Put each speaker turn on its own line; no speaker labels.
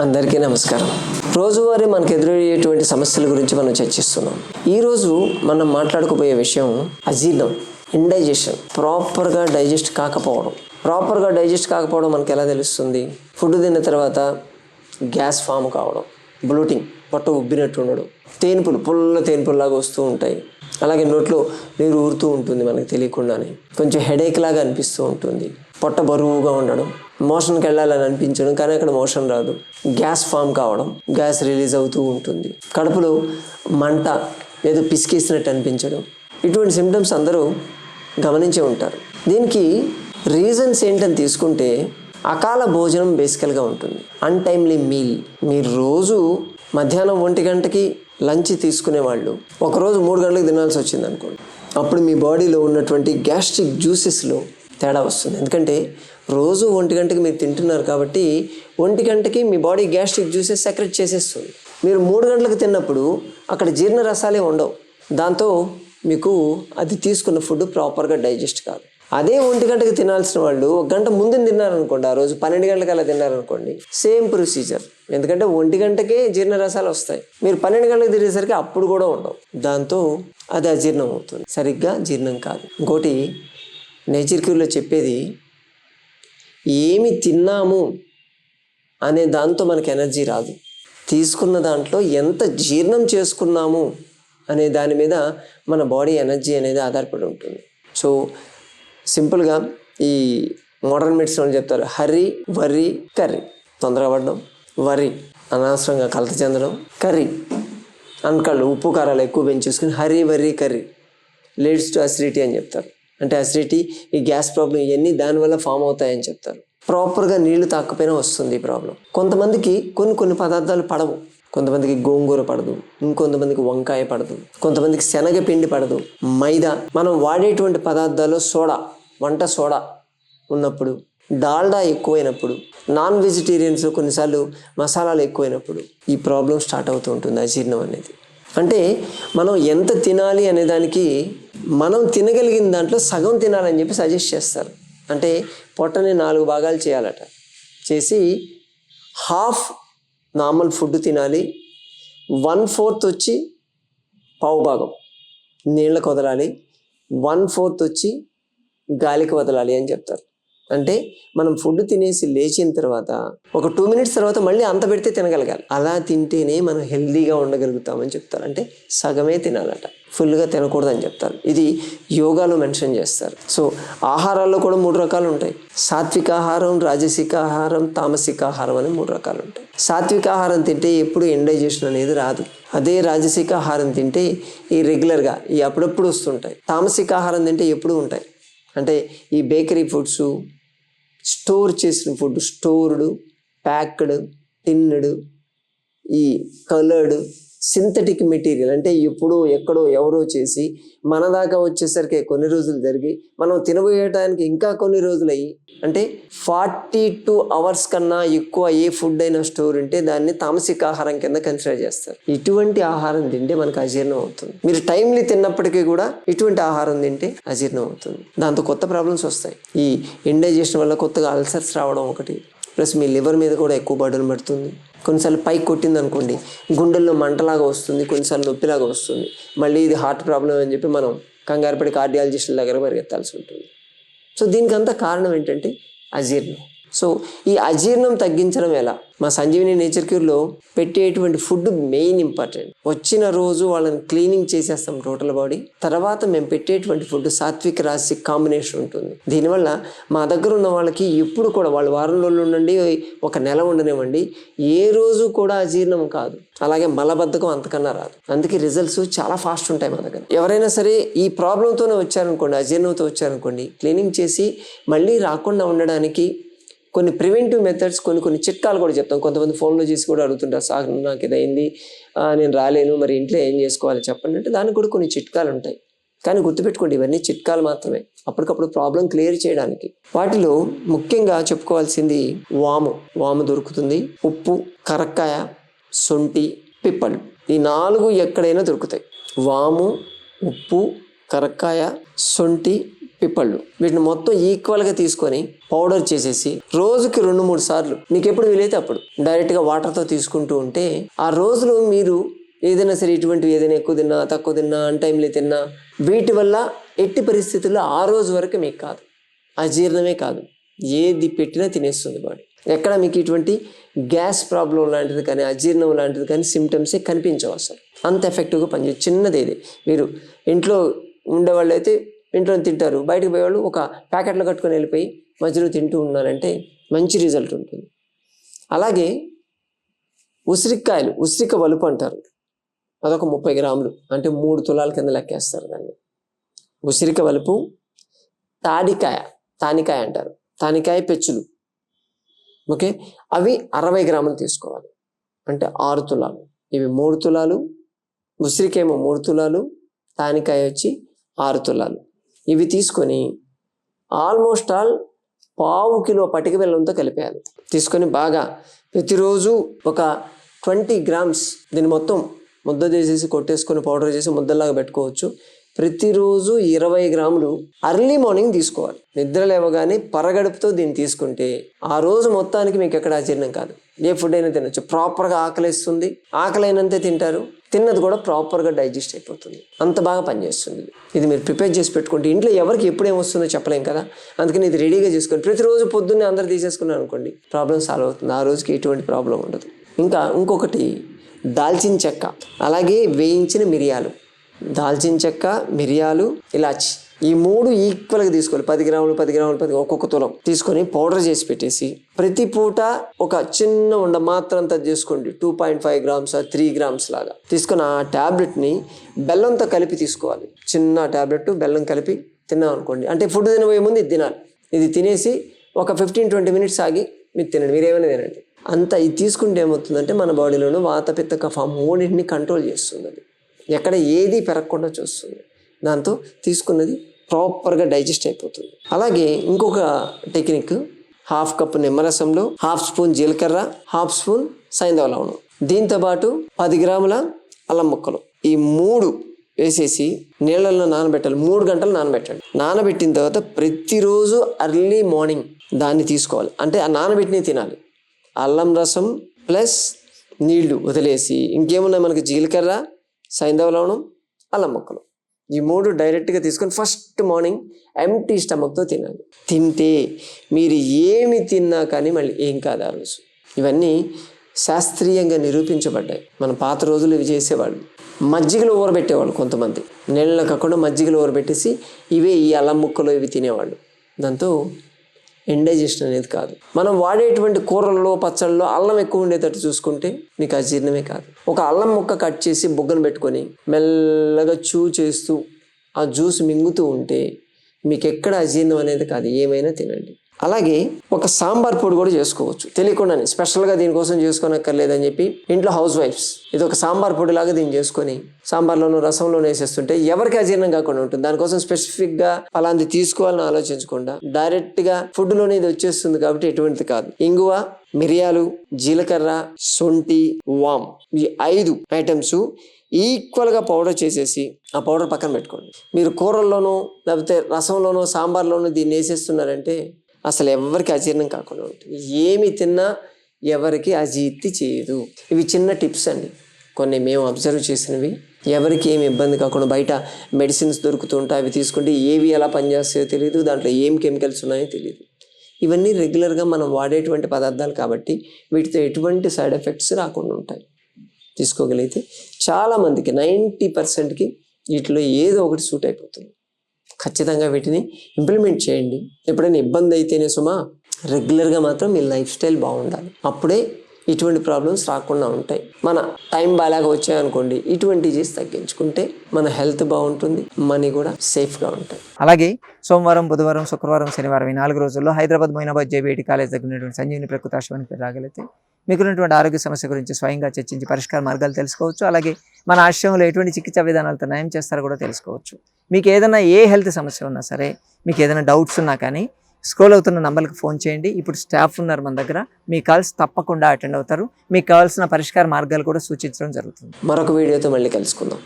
అందరికీ నమస్కారం. రోజువారీ మనకు ఎదురయ్యేటువంటి సమస్యల గురించి మనం చర్చిస్తున్నాం. ఈరోజు మనం మాట్లాడుకోబోయే విషయం అజీర్ణం ఇండైజెషన్ ప్రాపర్గా డైజెస్ట్ కాకపోవడం. ప్రాపర్గా డైజెస్ట్ కాకపోవడం మనకి ఎలా తెలుస్తుంది? ఫుడ్ తిన్న తర్వాత గ్యాస్ ఫామ్ కావడం బ్లూటింగ్ పొట్ట ఉబ్బినట్టు ఉండడం తేనుపులు పుల్ల తేనుపుల్లాగా వస్తూ ఉంటాయి. అలాగే నోట్లో నీరు ఊరుతూ ఉంటుంది మనకు తెలియకుండానే. కొంచెం హెడేక్ లాగా అనిపిస్తూ ఉంటుంది. పొట్ట బరువుగా ఉండడం మోషన్కి వెళ్ళాలని అనిపించడం కానీ అక్కడ మోషన్ రాదు. గ్యాస్ ఫామ్ కావడం గ్యాస్ రిలీజ్ అవుతూ ఉంటుంది. కడుపులో మంట ఏదో పిసికేసినట్టు అనిపించడం. ఇటువంటి సిమ్టమ్స్ అందరూ గమనించే ఉంటారు. దీనికి రీజన్స్ ఏంటని తీసుకుంటే అకాల భోజనం బేసికల్గా ఉంటుంది. అన్టైమ్లీ మీల్ మీరు రోజు మధ్యాహ్నం ఒంటి గంటకి లంచ్ తీసుకునే వాళ్ళు ఒకరోజు మూడు గంటలకు తినాల్సి వచ్చింది అనుకోండి అప్పుడు మీ బాడీలో ఉన్నటువంటి గ్యాస్ట్రిక్ జ్యూసెస్లో తేడా వస్తుంది. ఎందుకంటే రోజు ఒంటి గంటకి మీరు తింటున్నారు కాబట్టి ఒంటి గంటకి మీ బాడీ గ్యాస్ట్రిక్ జ్యూసెస్ సెక్రెట్ చేసేస్తుంది. మీరు మూడు గంటలకు తిన్నప్పుడు అక్కడ జీర్ణ రసాలే ఉండవు. దాంతో మీకు అది తీసుకున్న ఫుడ్ ప్రాపర్గా డైజెస్ట్ కాదు. అదే ఒంటి గంటకి తినాల్సిన వాళ్ళు ఒక గంట ముందు తిన్నారనుకోండి ఆ రోజు పన్నెండు గంటలకు అలా తిన్నారనుకోండి సేమ్ ప్రొసీజర్. ఎందుకంటే ఒంటి గంటకే జీర్ణ రసాలు వస్తాయి. మీరు పన్నెండు గంటలకు తినేసరికి అప్పుడు కూడా ఉండవు. దాంతో అది అజీర్ణం అవుతుంది సరిగ్గా జీర్ణం కాదు. ఇంకోటి నేచర్ క్యూర్లో చెప్పేది ఏమి తిన్నాము? అనే దాంతో మనకి ఎనర్జీ రాదు. తీసుకున్న దాంట్లో ఎంత జీర్ణం చేసుకున్నాము అనే దాని మీద మన బాడీ ఎనర్జీ అనేది ఆధారపడి ఉంటుంది. సో సింపుల్గా ఈ మోడర్న్ మెడిసిన్ అని చెప్తారు హర్రీ వర్రీ కర్రీ. తొందరగా పడడం వరి అనవసరంగా కలత చెందడం కర్రీ. అనకళ్ళు ఉప్పు కారాలు ఎక్కువ పెంచేసుకుని hurry worry curry. Leads to acidity అని చెప్తారు. అంటే అసిడిటీ ఈ గ్యాస్ ప్రాబ్లం ఇవన్నీ దానివల్ల ఫామ్ అవుతాయని చెప్తారు. ప్రాపర్గా నీళ్ళు తాకపోయినా వస్తుంది ఈ ప్రాబ్లం కొంతమందికి కొన్ని కొన్ని పదార్థాలు పడవు. కొంతమందికి గోంగూర పడదు. ఇంకొంతమందికి వంకాయ పడదు. కొంతమందికి శనగపిండి పడదు. మైదా. మనం వాడేటువంటి పదార్థాలు సోడా వంట సోడా ఉన్నప్పుడు డాల్డా ఎక్కువైనప్పుడు నాన్ వెజిటేరియన్స్ కొన్నిసార్లు మసాలాలు ఎక్కువైనప్పుడు ఈ ప్రాబ్లం స్టార్ట్ అవుతూ ఉంటుంది అజీర్ణం అనేది. అంటే మనం ఎంత తినాలి అనే దానికి మనం తినగలిగిన దాంట్లో సగం తినాలని చెప్పి సజెస్ట్ చేస్తారు. అంటే పొట్టని నాలుగు భాగాలు చేయాలట. చేసి హాఫ్ నార్మల్ ఫుడ్ తినాలి. వన్ ఫోర్త్ వచ్చి పావు భాగం నీళ్ళకు వదలాలి వన్ ఫోర్త్ వచ్చి గాలికి వదలాలి అని చెప్తారు. అంటే మనం ఫుడ్ తినేసి లేచిన తర్వాత ఒక టూ మినిట్స్ తర్వాత మళ్ళీ అంత పెడితే తినగలగాలి. అలా తింటేనే మనం హెల్దీగా ఉండగలుగుతామని చెప్తారు. అంటే సగమే తినాలట. ఫుల్గా తినకూడదని చెప్తారు. ఇది యోగాలో మెన్షన్ చేస్తారు. సో ఆహారాల్లో కూడా మూడు రకాలు ఉంటాయి. సాత్విక ఆహారం రాజసిక ఆహారం తామసిక ఆహారం అని మూడు రకాలు ఉంటాయి. సాత్విక ఆహారం తింటే ఎప్పుడు ఇండైజెషన్ అనేది రాదు. అదే రాజసిక ఆహారం తింటే ఈ రెగ్యులర్గా ఈ అప్పుడప్పుడు వస్తుంటాయి. తామసిక ఆహారం తింటే ఎప్పుడు ఉంటాయి? అంటే ఈ బేకరీ ఫుడ్స్ స్టోర్ చేసిన ఫుడ్ స్టోర్డ్ ప్యాక్డ్ తిన్నడు ఈ కలర్డ్ సింథటిక్ మెటీరియల్ అంటే ఎప్పుడో ఎక్కడో ఎవరో చేసి మన దాకా వచ్చేసరికి కొన్ని రోజులు జరిగి మనం తినబోయటానికి ఇంకా కొన్ని రోజులు అయ్యి అంటే ఫార్టీ టూ అవర్స్ కన్నా ఎక్కువ ఏ ఫుడ్ అయినా స్టోర్ ఉంటే దాన్ని తామసిక ఆహారం కింద కన్సిడర్ చేస్తారు. ఇటువంటి ఆహారం తింటే మనకు అజీర్ణం అవుతుంది. మీరు టైంలీ తిన్నప్పటికీ కూడా ఇటువంటి ఆహారం తింటే అజీర్ణం అవుతుంది. దాంతో కొత్త ప్రాబ్లమ్స్ వస్తాయి. ఈ ఇండైజెషన్ వల్ల కొత్తగా అల్సర్స్ రావడం ఒకటి. ప్లస్ మీ లివర్ మీద కూడా ఎక్కువ బర్డన్ పడుతుంది. కొన్నిసార్లు పైకి కొట్టింది అనుకోండి గుండెల్లో మంటలాగా వస్తుంది కొన్నిసార్లు నొప్పిలాగా వస్తుంది. మళ్ళీ ఇది హార్ట్ ప్రాబ్లం అని చెప్పి మనం కంగారుపడి కార్డియాలజిస్టుల దగ్గర పరిగెత్తాల్సి ఉంటుంది. సో దీనికంతా కారణం ఏంటంటే అజీర్ణం. సో ఈ అజీర్ణం తగ్గించడం ఎలా? మా సంజీవిని నేచర్ క్యూర్లో పెట్టేటువంటి ఫుడ్ మెయిన్ ఇంపార్టెంట్. వచ్చిన రోజు వాళ్ళని క్లీనింగ్ చేసేస్తాం టోటల్ బాడీ. తర్వాత మేము పెట్టేటువంటి ఫుడ్ సాత్విక రాశి కాంబినేషన్ ఉంటుంది. దీనివల్ల మా దగ్గర ఉన్న వాళ్ళకి ఎప్పుడు కూడా వాళ్ళు వారం రోజులు ఉండండి ఒక నెల ఉండనివ్వండి. ఏ రోజు కూడా అజీర్ణం కాదు. అలాగే మలబద్ధకం అంతకన్నా రాదు. అందుకే రిజల్ట్స్ చాలా ఫాస్ట్ ఉంటాయి మా దగ్గర. ఎవరైనా సరే ఈ ప్రాబ్లంతోనే వచ్చారనుకోండి అజీర్ణంతో వచ్చారనుకోండి క్లీనింగ్ చేసి మళ్ళీ రాకుండా ఉండడానికి కొన్ని ప్రివెంటివ్ మెథడ్స్ కొన్ని కొన్ని చిట్కాలు కూడా చెప్తాం. కొంతమంది ఫోన్లో చేసి కూడా అడుగుతుంటారు సార్ నాకు ఇదైంది. నేను రాలేను. మరి ఇంట్లో ఏం చేసుకోవాలి? చెప్పండి అంటే దానికి కూడా కొన్ని చిట్కాలు ఉంటాయి. కానీ గుర్తుపెట్టుకోండి ఇవన్నీ చిట్కాలు మాత్రమే. అప్పటికప్పుడు ప్రాబ్లం క్లియర్ చేయడానికి. వాటిలో ముఖ్యంగా చెప్పుకోవాల్సింది వాము. వాము దొరుకుతుంది. ఉప్పు కరక్కాయ సొంటి పిప్పలు. ఈ నాలుగు ఎక్కడైనా దొరుకుతాయి. వాము ఉప్పు కరక్కాయ సొంటి పిప్పళ్ళు. వీటిని మొత్తం ఈక్వల్గా తీసుకొని పౌడర్ చేసేసి రోజుకి రెండు మూడు సార్లు. మీకు ఎప్పుడు వీలైతే అప్పుడు. డైరెక్ట్గా వాటర్తో తీసుకుంటూ ఉంటే ఆ రోజులు మీరు ఏదైనా సరే ఇటువంటివి ఏదైనా ఎక్కువ తిన్నా తక్కువ తిన్నా అన్ టైంలో తిన్నా వీటి వల్ల ఎట్టి పరిస్థితుల్లో ఆ రోజు వరకు మీకు కాదు. అజీర్ణమే కాదు. ఏది పెట్టినా తినేస్తుంది బాడీ. ఎక్కడ మీకు ఇటువంటి గ్యాస్ ప్రాబ్లం లాంటిది కానీ అజీర్ణం లాంటిది కానీ సిమ్టమ్సే కనిపించవు అసలు. అంత ఎఫెక్టివ్గా పనిచేయదు చిన్నది ఇది. మీరు ఇంట్లో ఉండేవాళ్ళు అయితే ఇంట్లో తింటారు. బయటకు పోయేవాళ్ళు ఒక ప్యాకెట్లో కట్టుకొని వెళ్ళిపోయి మధ్యలో తింటూ ఉన్నారంటే మంచి రిజల్ట్ ఉంటుంది. అలాగే ఉసిరికాయలు ఉసిరిక వలుపు అంటారు. అదొక ముప్పై గ్రాములు అంటే మూడు తులాల కింద లెక్కేస్తారు దాన్ని. ఉసిరిక వలుపు తాడికాయ తానికాయ అంటారు. తానికాయ పెచ్చులు. ఓకే? అవి అరవై గ్రాములు తీసుకోవాలి. అంటే ఆరు తులాలు. ఇవి మూడు తులాలు ఉసిరికేమో మూడు తులాలు తానికాయ వచ్చి ఆరు తులాలు. ఇవి తీసుకొని ఆల్మోస్ట్ ఆల్ పావు కిలో పటిక బెల్లంతో కలిపేయాలి. తీసుకొని బాగా ప్రతిరోజు ఒక ట్వంటీ గ్రామ్స్ దీన్ని మొత్తం ముద్ద చేసేసి కొట్టేసుకొని పౌడర్ చేసి ముద్దలాగా పెట్టుకోవచ్చు. ప్రతిరోజు ఇరవై గ్రాములు అర్లీ మార్నింగ్ తీసుకోవాలి. నిద్ర లేవగానే పరగడుపుతో దీన్ని తీసుకుంటే ఆ రోజు మొత్తానికి మీకు ఎక్కడ అజీర్ణం కాదు. ఏ ఫుడ్ అయినా తినొచ్చు. ప్రాపర్గా ఆకలిస్తుంది. ఆకలైనంతే తింటారు. తిన్నది కూడా ప్రాపర్గా డైజెస్ట్ అయిపోతుంది. అంత బాగా పనిచేస్తుంది ఇది. ఇది మీరు ప్రిపేర్ చేసి పెట్టుకుంటే ఇంట్లో ఎవరికి ఎప్పుడు ఏమొస్తుందో చెప్పలేం కదా. అందుకని ఇది రెడీగా చేసుకోండి ప్రతిరోజు పొద్దున్నే అందరు తీసేసుకున్నాను అనుకోండి ప్రాబ్లం సాల్వ్ అవుతుంది. ఆ రోజుకి ఎటువంటి ప్రాబ్లం ఉండదు. ఇంకా ఇంకొకటి దాల్చిన చెక్క. అలాగే వేయించిన మిరియాలు. దాల్చిన చెక్క మిరియాలు ఇలాచి. ఈ మూడు ఈక్వల్గా తీసుకోవాలి. పది గ్రాములు పది గ్రాములు పది ఒక్కొక్క తులం తీసుకొని పౌడర్ చేసి పెట్టేసి ప్రతి పూట ఒక చిన్న ఉండ మాత్రంతా చేసుకోండి. Two point five grams three grams లాగా. తీసుకుని ఆ ట్యాబ్లెట్ని బెల్లంతో కలిపి తీసుకోవాలి. చిన్న ట్యాబ్లెట్ బెల్లం కలిపి తిన్నాం అనుకోండి. అంటే ఫుడ్ తినబోయే ముందు ఇది తినాలి. ఇది తినేసి ఒక ఫిఫ్టీన్ ట్వంటీ మినిట్స్ ఆగి మీరు తినండి. మీరు ఏమైనా తినండి. అంత ఇది తీసుకుంటే ఏమవుతుందంటే మన బాడీలోనూ వాత పిత్త కఫ మూడింటిని కంట్రోల్ చేస్తుంది అది. ఎక్కడ ఏది పెరగకుండా చూస్తుంది. దాంతో తీసుకున్నది ప్రాపర్గా డైజెస్ట్ అయిపోతుంది. అలాగే ఇంకొక టెక్నిక్ హాఫ్ కప్ నిమ్మరసంలో హాఫ్ స్పూన్ జీలకర్ర హాఫ్ స్పూన్ సైంధవ లవణం. దీంతో పాటు పది గ్రాముల అల్లం ముక్కలు. ఈ మూడు వేసేసి నీళ్ళల్లో నానబెట్టాలి. మూడు గంటలు నానబెట్టండి నానబెట్టిన తర్వాత ప్రతిరోజు అర్లీ మార్నింగ్ దాన్ని తీసుకోవాలి. అంటే ఆ నానబెట్టినవి తినాలి. అల్లం రసం ప్లస్ నీళ్ళు వదిలేసి ఇంకేమున్నాయి మనకి? జీలకర్ర సైంధవ లవణం అల్లం ముక్కలు. ఈ మూడు డైరెక్ట్గా తీసుకొని ఫస్ట్ మార్నింగ్ ఎంటీ స్టమక్తో తినాలి. తింటే మీరు ఏమి తిన్నా కానీ మళ్ళీ ఏం కాదు ఆ రోజు ఇవన్నీ శాస్త్రీయంగా నిరూపించబడ్డాయి. మన పాత రోజులు ఇవి చేసేవాళ్ళు. మజ్జిగలో ఊరబెట్టేవాళ్ళు కొంతమంది. నీళ్ళలో కాకుండా మజ్జిగలో ఊరబెట్టేసి ఇవే ఈ అల్లం ముక్కలు ఇవి తినేవాళ్ళు. దాంతో ఇండైజెషన్ అనేది కాదు. మనం వాడేటువంటి కూరల్లో పచ్చళ్ళలో అల్లం ఎక్కువ ఉండేటట్టు చూసుకుంటే మీకు అజీర్ణమే కాదు. ఒక అల్లం ముక్క కట్ చేసి బొగ్గను పెట్టుకొని మెల్లగా చూ చేస్తూ ఆ జ్యూస్ మింగుతూ ఉంటే మీకు ఎక్కడ అజీర్ణం అనేది కాదు. ఏమైనా తినండి. అలాగే ఒక సాంబార్ పొడి కూడా చేసుకోవచ్చు. తెలియకుండానే స్పెషల్గా దీనికోసం చేసుకోనక్కర్లేదని చెప్పి ఇంట్లో హౌస్ వైఫ్స్ ఇది ఒక సాంబార్ పొడి లాగా దీన్ని చేసుకొని సాంబార్లోనూ రసంలోనూ వేసేస్తుంటే ఎవరికి అజీర్ణం కాకుండా ఉంటుంది. దానికోసం స్పెసిఫిక్గా అలాంటి తీసుకోవాలని ఆలోచించకుండా డైరెక్ట్గా ఫుడ్లోనే ఇది వచ్చేస్తుంది కాబట్టి ఎటువంటిది కాదు. ఇంగువ మిరియాలు జీలకర్ర శొంఠి వామ్ ఈ ఐదు ఐటమ్స్ ఈక్వల్గా పౌడర్ చేసేసి ఆ పౌడర్ పక్కన పెట్టుకోండి. మీరు కూరల్లోనూ లేకపోతే రసంలోనూ సాంబార్లోనూ దీన్ని వేసేస్తున్నారంటే అసలు ఎవరికి అజీర్ణం కాకుండా ఉంటుంది. ఏమి తిన్నా ఎవరికి అజీర్తి చేయదు. ఇవి చిన్న టిప్స్ అండి. కొన్ని మేము అబ్జర్వ్ చేసినవి. ఎవరికి ఏమి ఇబ్బంది కాకుండా బయట మెడిసిన్స్ దొరుకుతుంటాయి అవి తీసుకుంటే ఏవి ఎలా పనిచేస్తాయో తెలియదు దాంట్లో ఏం కెమికల్స్ ఉన్నాయో తెలియదు ఇవన్నీ రెగ్యులర్గా మనం వాడేటువంటి పదార్థాలు కాబట్టి వీటితో ఎటువంటి సైడ్ ఎఫెక్ట్స్ రాకుండా ఉంటాయి. తీసుకోగలిగితే చాలామందికి నైంటీ పర్సెంట్కి వీటిలో ఏదో ఒకటి సూట్ అయిపోతుంది. ఖచ్చితంగా వీటిని ఇంప్లిమెంట్ చేయండి. ఎప్పుడైనా ఇబ్బంది అయితేనే సుమా రెగ్యులర్గా మాత్రం మీ లైఫ్ స్టైల్ బాగుండాలి. అప్పుడే ఇటువంటి ప్రాబ్లమ్స్ రాకుండా ఉంటాయి. మన టైం బాగాగా వచ్చాయనుకోండి ఇటువంటి చేసి తగ్గించుకుంటే మన హెల్త్ బాగుంటుంది మనీ కూడా సేఫ్గా ఉంటాయి.
అలాగే సోమవారం బుధవారం శుక్రవారం శనివారం ఈ నాలుగు రోజుల్లో హైదరాబాద్ మొయినాబాద్ జేబీఐటి కాలేజ్ దగ్గర ఉన్నటువంటి సంజీవిని ప్రకృతి ఆశ్రమానికి రాగలిగితే మీకున్నటువంటి ఆరోగ్య సమస్య గురించి స్వయంగా చర్చించి పరిష్కార మార్గాలు తెలుసుకోవచ్చు. అలాగే మన ఆశ్రమంలో ఎటువంటి చికిత్సా విధానాలతో నయం చేస్తారో కూడా తెలుసుకోవచ్చు. మీకు ఏదైనా ఏ హెల్త్ సమస్య ఉన్నా సరే మీకు ఏదైనా డౌట్స్ ఉన్నా కానీ స్క్రోల్ అవుతున్న నంబర్కి ఫోన్ చేయండి. ఇప్పుడు స్టాఫ్ ఉన్నారు మన దగ్గర. మీ కాల్స్ తప్పకుండా అటెండ్ అవుతారు. మీకు కావాల్సిన పరిష్కార మార్గాలు కూడా సూచించడం జరుగుతుంది.
మరొక వీడియోతో మళ్ళీ కలుసుకుందాం.